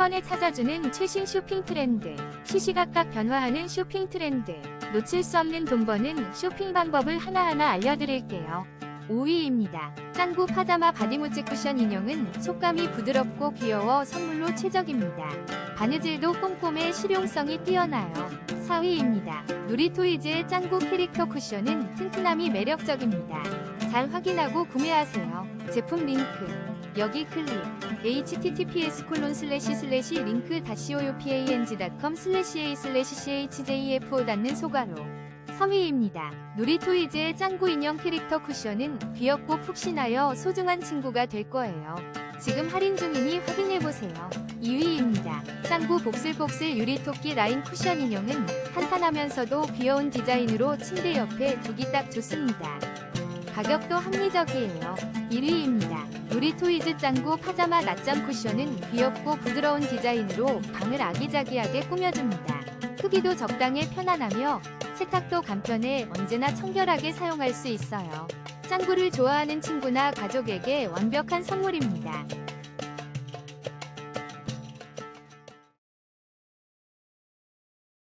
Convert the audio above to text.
번에 찾아주는 최신 쇼핑 트렌드. 시시각각 변화하는 쇼핑 트렌드. 놓칠 수 없는 돈 버는 쇼핑 방법을 하나하나 알려드릴게요. 5위입니다. 짱구 파자마 바디모찌 쿠션 인형은 촉감이 부드럽고 귀여워 선물로 최적입니다. 바느질도 꼼꼼해 실용성이 뛰어나요. 4위입니다. 누리토이즈의 짱구 캐릭터 쿠션은 튼튼함이 매력적입니다. 잘 확인하고 구매하세요. 제품 링크 여기 클릭 https 콜론 슬래시 슬래시 링크 다시 oopang.com 슬래시 a 슬래시 chjfo 닫는 소가로 3위입니다. 누리토이즈의 짱구 인형 캐릭터 쿠션은 귀엽고 푹신하여 소중한 친구가 될 거예요. 지금 할인 중이니 확인해보세요. 2위입니다. 짱구 복슬복슬 유리토끼 라인 쿠션 인형은 탄탄하면서도 귀여운 디자인으로 침대 옆에 두기 딱 좋습니다. 가격도 합리적이에요. 1위입니다. 누리토이즈 짱구 파자마 낮잠 쿠션은 귀엽고 부드러운 디자인으로 방을 아기자기하게 꾸며줍니다. 크기도 적당해 편안하며 세탁도 간편해 언제나 청결하게 사용할 수 있어요. 짱구를 좋아하는 친구나 가족에게 완벽한 선물입니다.